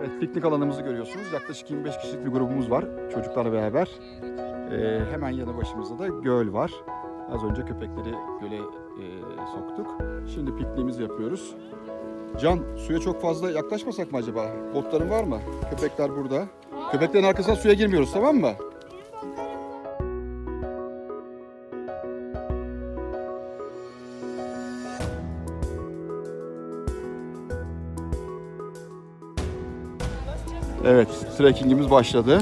Evet, piknik alanımızı görüyorsunuz. Yaklaşık 25 kişilik bir grubumuz var çocuklarla beraber. Ee, hemen yanı başımızda da göl var. Az önce köpekleri göle e, soktuk. Şimdi pikniğimizi yapıyoruz. Can, suya çok fazla yaklaşmasak mı acaba? Botların var mı? Köpekler burada. Köpeklerin arkasına suya girmiyoruz tamam mı? Evet, trekkingimiz başladı.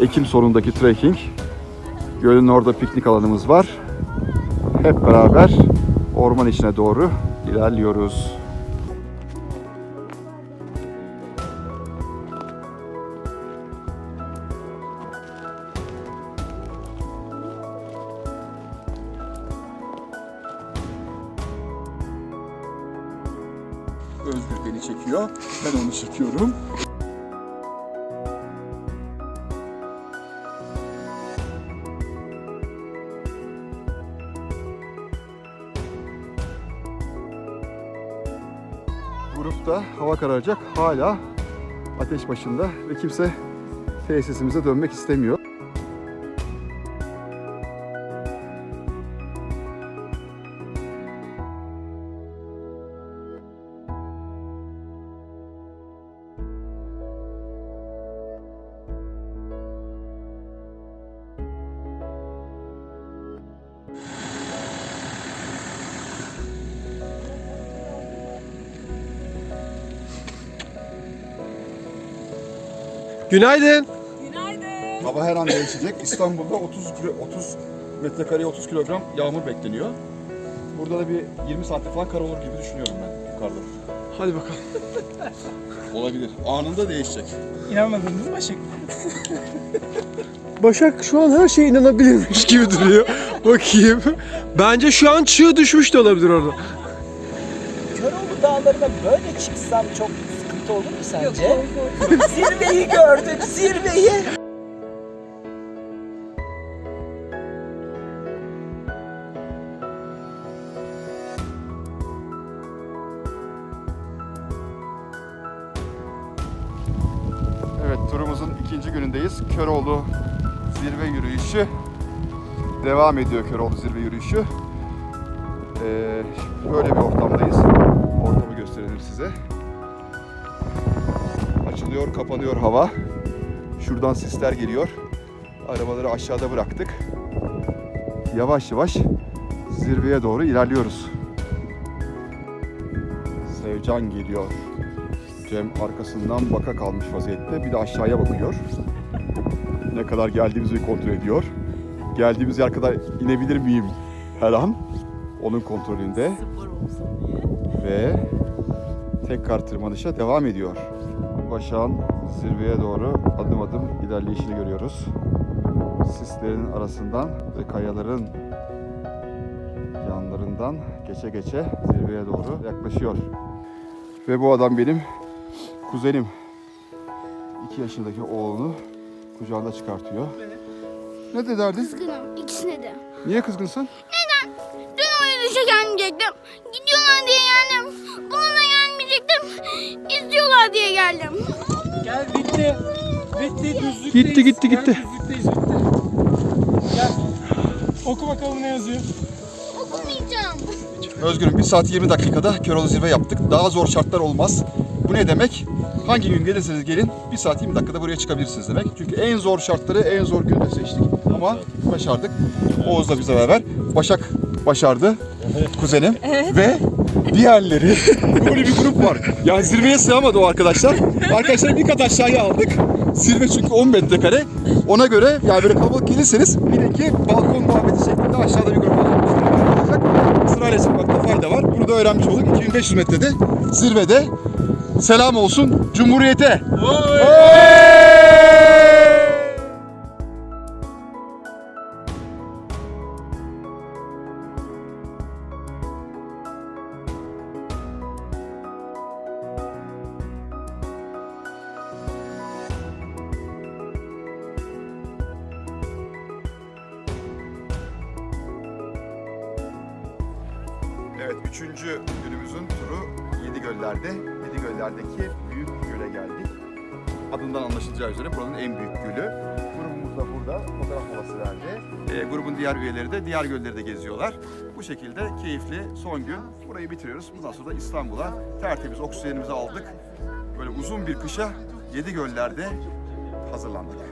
Ekim sonundaki trekking. Gölün orada piknik alanımız var. Hep beraber orman içine doğru ilerliyoruz. Özgür beni çekiyor. Ben onu çekiyorum. Grupta hava kararacak. Hala ateş başında ve kimse tesisimize dönmek istemiyor. Günaydın. Günaydın. Hava her an değişecek. İstanbul'da 30 kilo, 30 metrekareye 30 kilogram yağmur bekleniyor. Burada da bir 20 saatte falan kar olur gibi düşünüyorum ben yukarıda. Hadi bakalım. Olabilir. Anında değişecek. İnanmadınız mı Başak? Başak şu an her şeye inanabilirmiş gibi duruyor. Bakayım. Bence şu an çığ düşmüş de olabilir orada. Köroğlu dağlarına böyle çıksam çok sıkıntı olur mu sence? zirveyi gördük, zirveyi. Evet turumuzun ikinci günündeyiz. Köroğlu zirve yürüyüşü devam ediyor Köroğlu zirve yürüyüşü. Ee, böyle bir ortamdayız. Ortamı gösterelim size. Açılıyor, kapanıyor hava. Şuradan sisler geliyor. Arabaları aşağıda bıraktık. Yavaş yavaş zirveye doğru ilerliyoruz. Sevcan geliyor. Cem arkasından baka kalmış vaziyette. Bir de aşağıya bakıyor. Ne kadar geldiğimizi kontrol ediyor. Geldiğimiz yer kadar inebilir miyim her an? Onun kontrolünde. Ve tekrar tırmanışa devam ediyor. Başak'ın zirveye doğru adım adım ilerleyişini görüyoruz. Sislerin arasından ve kayaların yanlarından geçe geçe zirveye doğru yaklaşıyor. Ve bu adam benim kuzenim. 2 yaşındaki oğlunu kucağında çıkartıyor. Ne de derdin? Kızgınım ikisine de. Niye kızgınsın? Dün o yürüyüşe gelmeyecektim. Gidiyorlar diye geldim. Buna da gelmeyecektim. İstiyorlar diye geldim. Gel bitti. Bitti düzlükteyiz. Gitti, gitti, Gel, gitti. düzlükteyiz bitti. Gel. Oku bakalım ne yazıyor. Okumayacağım. Özgür'üm 1 saat 20 dakikada Köroğlu zirve yaptık. Daha zor şartlar olmaz. Bu ne demek? Hangi gün gelirseniz gelin 1 saat 20 dakikada buraya çıkabilirsiniz demek. Çünkü en zor şartları en zor günde seçtik. Ama başardık. Oğuz da bizle beraber. Başak başardı. Kuzenim. Ve diğerleri. Böyle bir grup var. Yani zirveye sığamadı o arkadaşlar. Arkadaşları bir kat aşağıya aldık. Zirve çünkü 10 metrekare. Ona göre yani böyle kalabalık gelirseniz bilin ki balkon muhabbeti şeklinde aşağıda bir grup olacak. Sırayla çıkmakta fayda var. Bunu da öğrenmiş olduk. 2500 metrede zirvede selam olsun Cumhuriyete. Üçüncü günümüzün turu Yedigöller'de. Yedigöller'deki büyük göle geldik. Adından anlaşılacağı üzere buranın en büyük gölü. Grubumuz da burada fotoğraf molası verdi. Ee, grubun diğer üyeleri de diğer gölleri de geziyorlar. Bu şekilde keyifli son gün burayı bitiriyoruz. Bundan sonra da İstanbul'a tertemiz oksijenimizi aldık. Böyle uzun bir kışa Yedigöller'de hazırlandık.